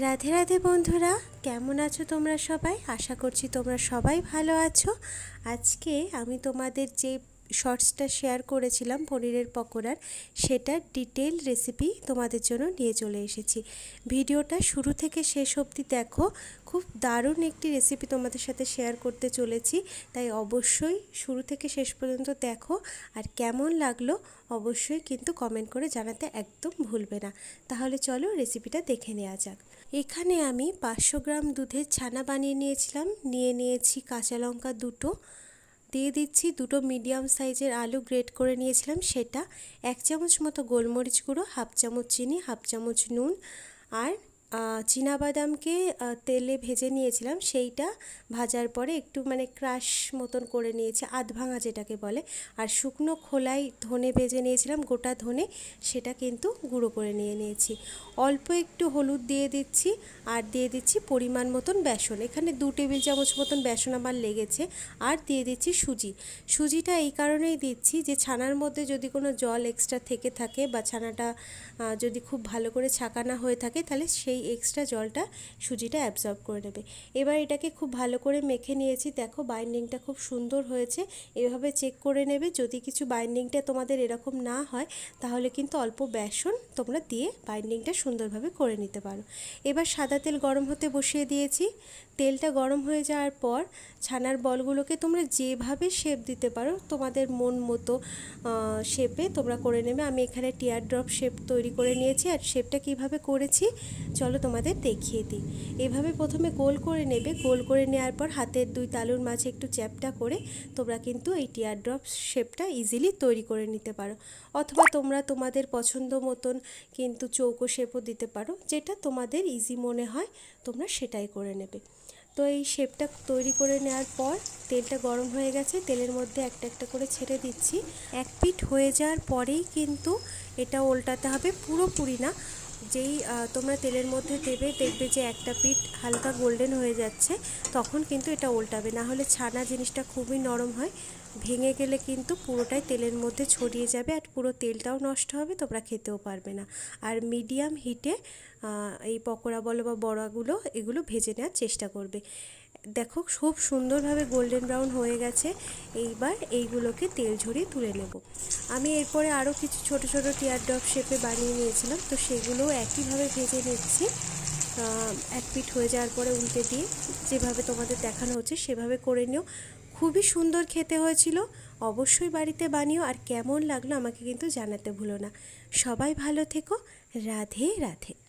রাধে রাধে বন্ধুরা, কেমন আছো তোমরা সবাই? আশা করছি তোমরা সবাই ভালো আছো। আজকে আমি তোমাদের যে শর্টসটা শেয়ার করেছিলাম পনিরের পকোড়ার। সেটার ডিটেল রেসিপি তোমাদের জন্য নিয়ে চলে এসেছি। ভিডিওটা শুরু থেকে শেষ অবধি দেখো, খুব দারুণ একটি রেসিপি তোমাদের সাথে শেয়ার করতে চলেছি। তাই অবশ্যই শুরু থেকে শেষ পর্যন্ত দেখো, আর কেমন লাগল অবশ্যই কিন্তু কমেন্ট করে জানাতে একদম ভুলবে না। তাহলে চলো রেসিপিটা দেখে নেওয়া যাক। এখানে আমি পাঁচশো গ্রাম দুধের ছানা বানিয়ে নিয়েছিলাম। নিয়ে নিয়েছি কাঁচা লঙ্কা দুটো দিয়ে দিচ্ছি দুটো মিডিয়াম সাইজের আলু গ্রেট করে নিয়েছিলাম সেটা। এক চামচ মতো গোলমরিচ গুঁড়ো, হাফ চামচ চিনি, হাফ চামচ নুন আর বাদামকে তেলে ভেজে নিয়েছিলাম। সেইটা ভাজার পরে একটু মানে ক্রাশ মতন করে নিয়েছি আধ ভাঙা যেটাকে বলে। আর শুকনো খোলাই ধনে ভেজে নিয়েছিলাম, গোটা ধনে, সেটা কিন্তু গুঁড়ো করে নিয়ে নিয়েছি। অল্প একটু হলুদ দিয়ে দিচ্ছি, আর দিয়ে দিচ্ছি পরিমাণ মতন বেসন। এখানে দু টেবিল চামচ মতন বেসন আমার লেগেছে, আর দিয়ে দিচ্ছি সুজি। সুজিটা এই কারণেই দিচ্ছি যে, ছানার মধ্যে যদি কোনো জল এক্সট্রা থেকে থাকে বা ছানাটা যদি খুব ভালো করে ছাকানা হয়ে থাকে, তাহলে সেই এক্সট্রা জলটা সুজিটা অ্যাবজর্ব করে নেবে। এবার এটাকে খুব ভালো করে মেখে নিয়েছি। দেখো বাইন্ডিংটা খুব সুন্দর হয়েছে। এভাবে চেক করে নেবে। যদি কিছু বাইন্ডিংটা তোমাদের এরকম না হয়, তাহলে কিন্তু অল্প বেসন তোমরা দিয়ে বাইন্ডিংটা সুন্দরভাবে করে নিতে পারো। এবার সাদা তেল গরম হতে বসিয়ে দিয়েছি। তেলটা গরম হয়ে যাওয়ার পর ছানার বলগুলোকে তোমরা যেভাবে শেপ দিতে পারো, তোমাদের মন মতো শেপে তোমরা করে নেবে। আমি এখানে টিয়ার ড্রপ শেপ তৈরি করে নিয়েছি। আর শেপটা কীভাবে করেছি চলো তোমাদের দেখিয়ে দিই। এভাবে প্রথমে গোল করে নেবে। গোল করে নেওয়ার পর হাতের দুই তালুর মাঝে একটু চ্যাপটা করে তোমরা কিন্তু এই টিয়ার ড্রপ শেপটা ইজিলি তৈরি করে নিতে পারো। অথবা তোমরা তোমাদের পছন্দ মতন কিন্তু চৌকো শেপও দিতে পারো, যেটা তোমাদের ইজি মনে হয়, তোমরা সেটাই করে নেবে। তো এই শেপটা তৈরি করে নেওয়ার পর তেলটা গরম হয়ে গেছে, তেলের মধ্যে একটা একটা করে ছেড়ে দিচ্ছি। এক পিঠ হয়ে যাওয়ার পরেই কিন্তু এটা উল্টাতে হবে, পুরোপুরি না। যেই তোমরা তেলের মধ্যে দেবে, দেখবে যে একটা পিঠ হালকা গোল্ডেন হয়ে যাচ্ছে, তখন কিন্তু এটা উল্টাবে না হলে ছানা জিনিসটা খুবই নরম হয়, ভেঙে গেলে কিন্তু পুরোটাই তেলের মধ্যে ছড়িয়ে যাবে আর পুরো তেলটাও নষ্ট হবে, তোমরা খেতেও পারবে না। আর মিডিয়াম হিটে এই পকোড়া বলো বা বড়াগুলো, এগুলো ভেজে নেওয়ার চেষ্টা করবে। দেখো খুব সুন্দরভাবে গোল্ডেন ব্রাউন হয়ে গেছে। এইবার এইগুলোকে তেল ঝরিয়ে তুলে নেব। আমি এরপরে আরও কিছু ছোট ছোট টিয়ার ড্রপ শেপে বানিয়ে নিয়েছিলাম। তো সেগুলোও একইভাবে ভেজে নিচ্ছি। এক পিঠ হয়ে যাওয়ার পরে উল্টে দিয়ে যেভাবে তোমাদের দেখানো হচ্ছে সেভাবে করে নিও। খুবই সুন্দর খেতে হয়েছিল। অবশ্যই বাড়িতে বানিও। আর কেমন লাগল আমাকে কিন্তু জানাতে ভুলো না। সবাই ভালো থেকো। রাধে রাধে।